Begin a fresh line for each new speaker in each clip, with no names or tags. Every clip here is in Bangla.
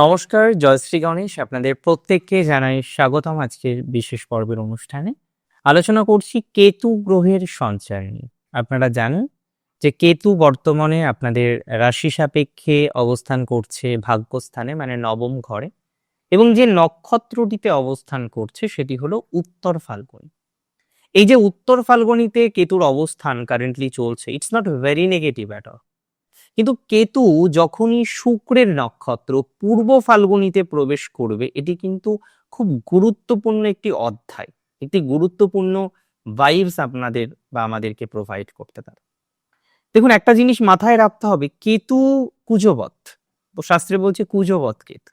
নমস্কার, জয়শ্রী গণেশ আপনাদের প্রত্যেককে জানাই স্বাগতম আজকের বিশেষ পর্বের অনুষ্ঠানে। আলোচনা করছি কেতু গ্রহের সঞ্চার নিয়ে। আপনারা জানেন যে কেতু বর্তমানে আপনাদের রাশি সাপেক্ষে অবস্থান করছে ভাগ্যস্থানে মানে নবম ঘরে। এবং যে নক্ষত্রটিতে অবস্থান করছে সেটি হলো উত্তর ফাল্গুনি। এই যে উত্তর ফাল্গুনিতে কেতুর অবস্থান কারেন্টলি চলছে it's not very negative at all কিন্তু কেতু যখনই শুক্রের নক্ষত্র পূর্ব ফাল্গুনিতে প্রবেশ করবে, এটি কিন্তু খুব গুরুত্বপূর্ণ একটি অধ্যায়। একটি গুরুত্বপূর্ণ ভাইবস আপনাদের বা আমাদেরকে প্রোভাইড করতে পারে। দেখুন, একটা জিনিস মাথায় রাখতে হবে, কেতু কুজবৎ। শাস্ত্রে বলছে কুজবৎ কেতু।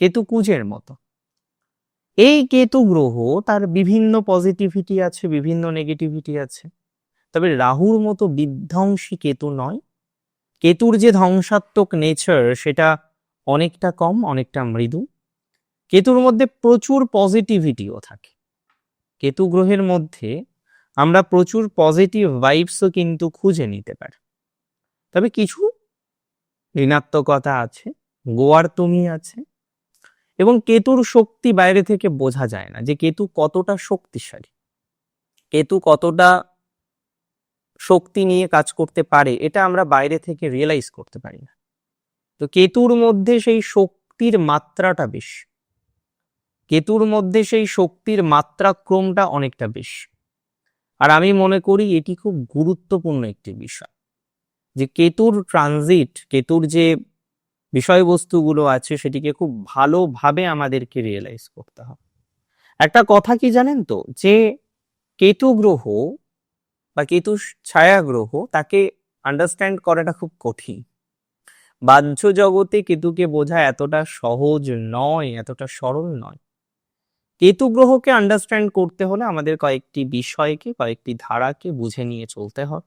কেতু কুজের মতো। এই কেতু গ্রহ, তার বিভিন্ন পজিটিভিটি আছে, বিভিন্ন নেগেটিভিটি আছে। তবে রাহুর মতো বিধ্বংসী কেতু নয়। কেতুর যে ধ্বংসাত্মক নেচার সেটা অনেকটা কম, অনেকটা মৃদু। কেতুর মধ্যে প্রচুর পজিটিভিটিও থাকে। কেতু গ্রহের মধ্যে আমরা প্রচুর পজিটিভ ভাইবসও কিন্তু খুঁজে নিতে পারি। তবে কিছু ঋণাত্মকতা আছে, গোয়ার তুমি আছে, এবং কেতুর শক্তি বাইরে থেকে বোঝা যায় না যে কেতু কতটা শক্তিশালী। কেতু কতটা শক্তি নিয়ে কাজ করতে পারে, এটা আমরা বাইরে থেকে রিয়েলাইজ করতে পারি না। তো কেতুর মধ্যে সেই শক্তির মাত্রাটা বেশি। কেতুর মধ্যে সেই শক্তির মাত্রাক্রমটা অনেকটা বেশি। আর আমি মনে করি এটি খুব গুরুত্বপূর্ণ একটি বিষয়। যে কেতুর ট্রানজিট কেতুর যে বিষয়বস্তুগুলো আছে, সেটিকে খুব ভালোভাবে আমাদেরকে রিয়েলাইজ করতে হবে। একটা কথা কি জানেন তো? যে কেতু গ্রহ বা কেতু ছায়া গ্রহ তাকে আন্ডারস্ট্যান্ড করাটা খুব কঠিন। বাহ্য জগতে কেতুকে বোঝা এতটা সহজ নয়, এতটা সরল নয়। কেতু গ্রহকে আন্ডারস্ট্যান্ড করতে হলে আমাদের কয়েকটি বিষয়কে, কয়েকটি ধারাকে বুঝে নিয়ে চলতে হয়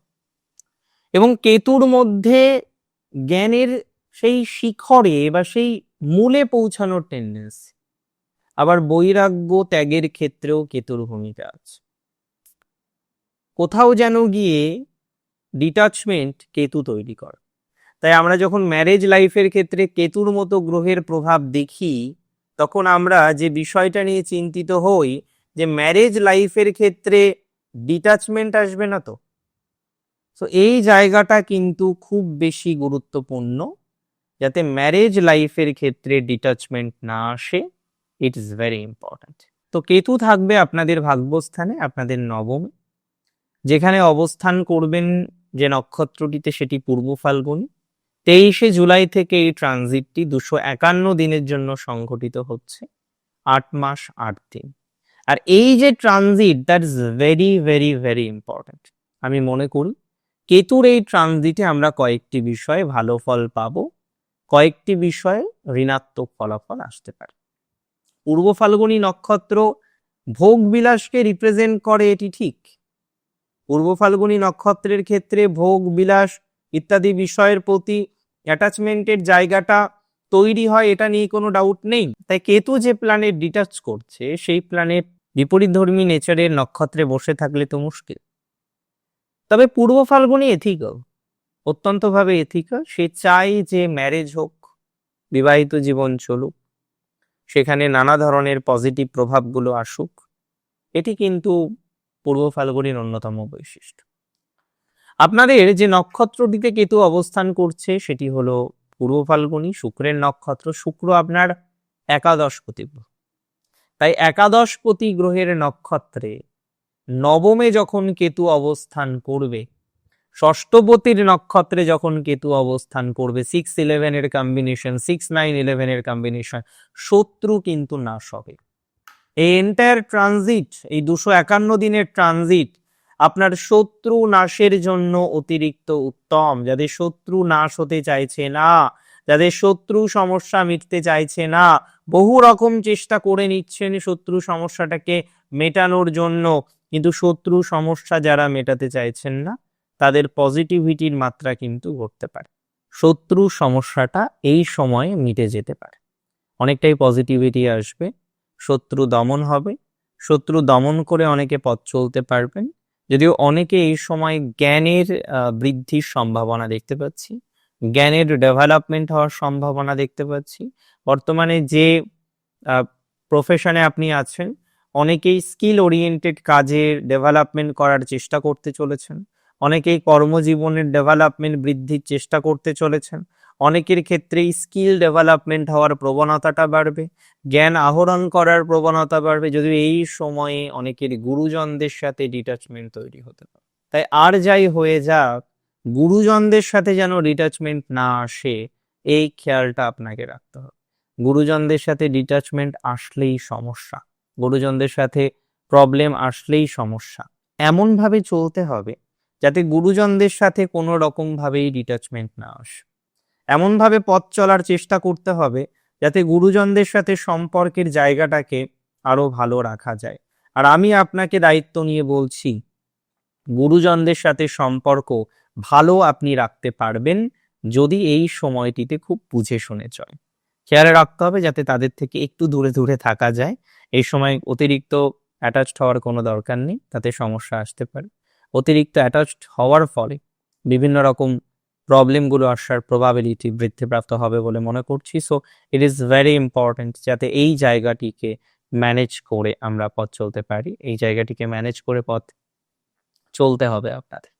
এবং কেতুর মধ্যে জ্ঞানের সেই শিখরে বা সেই মূলে পৌঁছানোর টেন্ডেন্সি আবার বৈরাগ্য ত্যাগের ক্ষেত্রেও কেতুর ভূমিকা আছে। কোথাও যেন গিয়ে ডিটাচমেন্ট কেতু তৈরি করে। তাই আমরা যখন ম্যারেজ লাইফের ক্ষেত্রে কেতুর মতো গ্রহের প্রভাব দেখি, তখন আমরা যে বিষয়টা নিয়ে চিন্তিত হই, যে ম্যারেজ লাইফের ক্ষেত্রে ডিটাচমেন্ট আসবে না তো? তো এই জায়গাটা কিন্তু খুব বেশি গুরুত্বপূর্ণ, যাতে ম্যারেজ লাইফের ক্ষেত্রে ডিটাচমেন্ট না আসে। ইট ইজ ভেরি ইম্পর্ট্যান্ট তো কেতু থাকবে আপনাদের ভাগ্যস্থানে, আপনাদের নবমে। যেখানে অবস্থান করবেন যে নক্ষত্রটিতে সেটি পূর্ব ফাল্গুনি, তেইশে জুলাই থেকে এই ট্রানজিটটি দুশো একান্ন দিনের জন্য সংঘটিত হচ্ছে, আট মাস, আট দিন। আর এই যে transit that is very very very important আমি মনে করি, কেতুর এই ট্রানজিটে আমরা কয়েকটি বিষয়ে ভালো ফল পাবো, কয়েকটি বিষয়ে ঋণাত্মক ফলাফল আসতে পারে। পূর্ব ফাল্গুনী নক্ষত্র ভোগ বিলাসকে রিপ্রেজেন্ট করে, এটি ঠিক? পূর্ব ফাল্গুনী নক্ষত্রের ক্ষেত্রে ভোগ, বিলাস ইত্যাদি বিষয়ের প্রতি অ্যাটাচমেন্টের জায়গাটা তৈরি হয়, এটা নিয়ে কোনো ডাউট নেই। তাই কেতু যে প্ল্যানেট ডিটাচ করছে, সেই প্ল্যানেট বিপরীত ধর্মী নেচারের নক্ষত্রে বসে থাকলে তো মুশকিল। তবে পূর্ব ফাল্গুনি এথিক্যাল অত্যন্তভাবে এথিক্যাল সে চাই যে ম্যারেজ হোক, বিবাহিত জীবন চলুক, সেখানে নানা ধরনের পজিটিভ প্রভাবগুলো আসুক। এটি কিন্তু পূর্ব ফাল্গুনির অন্যতম বৈশিষ্ট্য। আপনাদের যে নক্ষত্রটিতে কেতু অবস্থান করছে, সেটি হলো পূর্ব ফাল্গুনি, শুক্রের নক্ষত্র, শুক্র আপনার একাদশ পতি গ্রহ তাই একাদশ পতি গ্রহের নক্ষত্রে নবমে যখন কেতু অবস্থান করবে, ষষ্ঠপতির নক্ষত্রে যখন কেতু অবস্থান করবে সিক্স ইলেভেনের কম্বিনেশন সিক্স নাইন ইলেভেনের কম্বিনেশন শত্রু কিন্তু নাশ হবে। এই এন্টায়ার ট্রানজিট এই দুশো একান্ন দিনের ট্রানজিট আপনার শত্রু নাশের জন্য অতিরিক্ত উত্তম। যাদের শত্রু নাশ হতে চাইছে না, যাদের শত্রু সমস্যা মিটতে চাইছে না, বহু রকম চেষ্টা করে নিচ্ছেন শত্রু সমস্যাটাকে মেটানোর জন্য। কিন্তু শত্রু সমস্যা যারা মেটাতে চাইছেন না, তাদের পজিটিভিটির মাত্রা কিন্তু ঘটতে পারে। শত্রু সমস্যাটা এই সময়ে মিটে যেতে পারে। অনেকটাই পজিটিভিটি আসবে। শত্রু দমন হবে। শত্রু দমন করে অনেকে পথ চলতে পারবেন। যদিও অনেকে এই সময় জ্ঞানের বৃদ্ধির সম্ভাবনা দেখতে পাচ্ছি। জ্ঞানের ডেভেলপমেন্ট হওয়ার সম্ভাবনা দেখতে পাচ্ছি। বর্তমানে যে প্রফেশনে আপনি আছেন, অনেকেই স্কিল ওরিয়েন্টেড কাজের ডেভেলপমেন্ট করার চেষ্টা করতে চলেছেন। অনেকেই কর্মজীবনের ডেভেলপমেন্ট বৃদ্ধির চেষ্টা করতে চলেছেন। অনেকের ক্ষেত্রেই স্কিল ডেভেলপমেন্ট হওয়ার প্রবণতাটা বাড়বে, জ্ঞান আহরণ করার প্রবণতা বাড়বে, যদিও এই সময়ে অনেকের গুরুজনদের সাথে ডিটাচমেন্ট তৈরি হতে পারে। তাই আর যাই হয়ে যাক, গুরুজনদের সাথে যেন ডিটাচমেন্ট না আসে, এই খেয়ালটা আপনাকে রাখতে হবে। গুরুজনদের সাথে ডিটাচমেন্ট আসলেই সমস্যা, গুরুজনদের সাথে প্রবলেম আসলেই সমস্যা। এমনভাবে চলতে হবে যাতে গুরুজনদের সাথে কোনো রকম ভাবেই ডিটাচমেন্ট না আসে। এমনভাবে পথ চলার চেষ্টা করতে হবে যাতে গুরুজনদের সাথে সম্পর্কের জায়গাটাকে আরও ভালো রাখা যায়। আর আমি আপনাকে দায়িত্ব নিয়ে বলছি, গুরুজনদের সাথে সম্পর্ক ভালো আপনি রাখতে পারবেন যদি এই সময়টিতে খুব বুঝে শুনে চলে খেয়াল রাখতে হবে যাতে তাদের থেকে একটু দূরে দূরে থাকা যায়। এই সময় অতিরিক্ত অ্যাটাচড হওয়ার কোনো দরকার নেই, তাতে সমস্যা আসতে পারে। অতিরিক্ত অ্যাটাচড হওয়ার ফলে বিভিন্ন রকম প্রবলেমগুলো আসার প্রবাবিলিটি বৃদ্ধিপ্রাপ্ত হবে বলে মনে করছি। So it is very important যাতে এই জায়গাটিকে ম্যানেজ করে আমরা পথ চলতে পারি। এই জায়গাটিকে ম্যানেজ করে পথ চলতে হবে আপনাদের।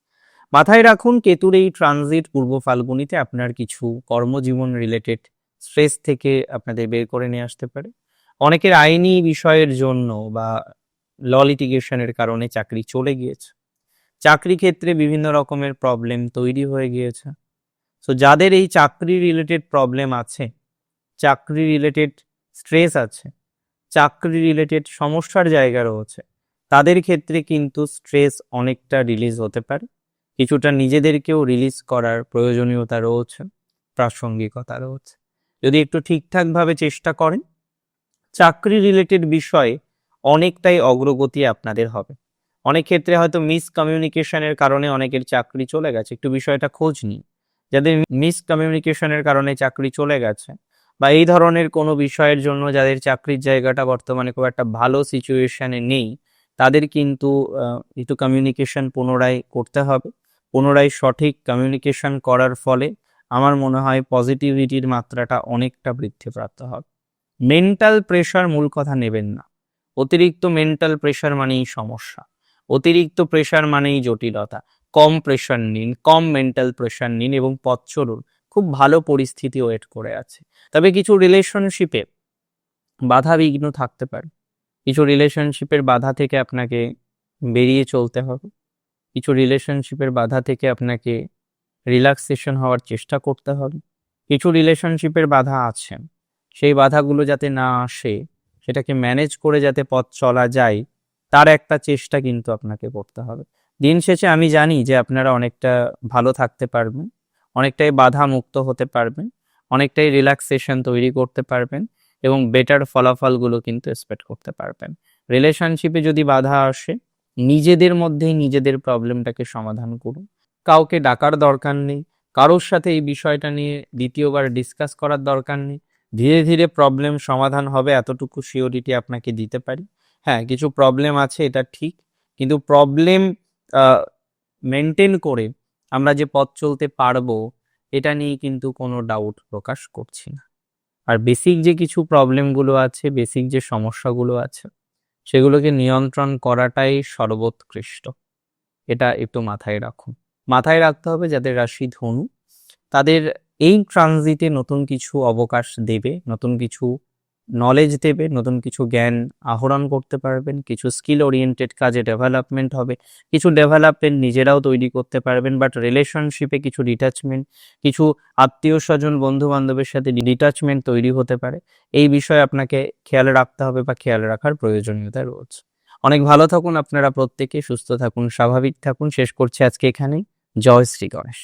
মাথায় রাখুন, কেতুর এই ট্রানজিট পূর্ব ফাল্গুনিতে আপনার কিছু কর্মজীবন রিলেটেড স্ট্রেস থেকে আপনাদের বের করে নিয়ে আসতে পারে। অনেকের আইনি বিষয়ের জন্য বা ল লিটিগেশনের কারণে চাকরি চলে গিয়েছে। চাকরি ক্ষেত্রে বিভিন্ন রকমের প্রবলেম তৈরি হয়ে গিয়েছে। সো যাদের এই চাকরি রিলেটেড প্রবলেম আছে, চাকরি রিলেটেড স্ট্রেস আছে, চাকরি রিলেটেড সমস্যার জায়গা রয়েছে, তাদের ক্ষেত্রে কিন্তু স্ট্রেস অনেকটা রিলিজ হতে পারে। কিছুটা নিজেদেরকেও রিলিজ করার প্রয়োজনীয়তা রয়েছে, প্রাসঙ্গিকতা রয়েছে। যদি একটু ঠিকঠাকভাবে চেষ্টা করেন, চাকরি রিলেটেড বিষয়ে অনেকটাই অগ্রগতি আপনাদের হবে। অনেক ক্ষেত্রে হয়তো মিস কমিউনিকেশনের কারণে অনেকের চাকরি চলে গেছে। একটু বিষয়টা খোঁজ নিন। যাদের মিস কমিউনিকেশনের কারণে চাকরি চলে গেছে বা এই ধরনের কোনো বিষয়ের জন্য যাদের চাকরির জায়গাটা বর্তমানে খুব একটা ভালো সিচুয়েশনে নেই, তাদের কিন্তু একটু কমিউনিকেশন পুনরায় করতে হবে। পুনরায় সঠিক কমিউনিকেশন করার ফলে আমার মনে হয় পজিটিভিটির মাত্রাটা অনেকটা বৃদ্ধিপ্রাপ্ত হবে। মেন্টাল প্রেশার মূল কথা নেবেন না। অতিরিক্ত মেন্টাল প্রেশার মানেই সমস্যা। অতিরিক্ত প্রেশার মানেই জটিলতা। কম প্রেশার নিন, কম মেন্টাল প্রেশার নিন এবং পথ চলুন। খুব ভালো পরিস্থিতি ওয়েট করে আছে। তবে কিছু রিলেশনশিপে বাধা বিঘ্ন থাকতে পারে। কিছু রিলেশনশিপের বাধা থেকে আপনাকে বেরিয়ে চলতে হবে। কিছু রিলেশনশিপের বাধা থেকে আপনাকে রিল্যাক্সেশন হওয়ার চেষ্টা করতে হবে। কিছু রিলেশনশিপের বাধা আছে। সেই বাধাগুলো যাতে না আসে, সেটাকে ম্যানেজ করে যাতে পথ চলা যায় তার একটা চেষ্টা কিন্তু আপনাকে করতে হবে। দিন শেষে আমি জানি যে আপনারা অনেকটা ভালো থাকতে পারবেন, অনেকটাই বাধা মুক্ত হতে পারবেন, অনেকটাই রিল্যাক্সেশন তৈরি করতে পারবেন এবং বেটার ফলাফলগুলো কিন্তু এক্সপেক্ট করতে পারবেন। রিলেশনশিপে যদি বাধা আসে, নিজেদের মধ্যেই নিজেদের প্রবলেমটাকে সমাধান করুন। কাউকে ডাকার দরকার নেই, কারোর সাথে এই বিষয়টা নিয়ে দ্বিতীয়বার ডিসকাস করার দরকার নেই। ধীরে ধীরে প্রবলেম সমাধান হবে এতটুকু সিওরিটি আপনাকে দিতে পারি। হ্যাঁ কিছু প্রবলেম আছে, এটা ঠিক। কিন্তু প্রবলেম মেনটেন করে আমরা যে পথ চলতে পারব, এটা নিয়ে কিন্তু কোনো ডাউট প্রকাশ করছি না। আর বেসিক যে কিছু প্রবলেমগুলো আছে বেসিক যে সমস্যাগুলো আছে, সেগুলোকে নিয়ন্ত্রণ করাটাই সর্বোৎকৃষ্ট। এটা একটু মাথায় রাখুন। মাথায় রাখতে হবে যাদের রাশি ধনু, তাদের এই ট্রানজিটে নতুন কিছু অবকাশ দেবে, নতুন কিছু নলেজ দেবে, নতুন কিছু জ্ঞান আহরণ করতে পারবেন, কিছু স্কিল ওরিয়েন্টেড কাজে ডেভেলপমেন্ট হবে, কিছু ডেভেলপমেন্ট নিজেরাও তৈরি করতে পারবেন বাট রিলেশনশিপে কিছু ডিটাচমেন্ট কিছু আত্মীয় স্বজন বন্ধু বান্ধবের সাথে ডিটাচমেন্ট তৈরি হতে পারে। এই বিষয়ে আপনাকে খেয়াল রাখতে হবে বা খেয়াল রাখার প্রয়োজনীয়তা রয়েছে। অনেক ভালো থাকুন আপনারা প্রত্যেকে, সুস্থ থাকুন, স্বাভাবিক থাকুন। শেষ করছি আজকে এখানেই। জয় শ্রী গণেশ।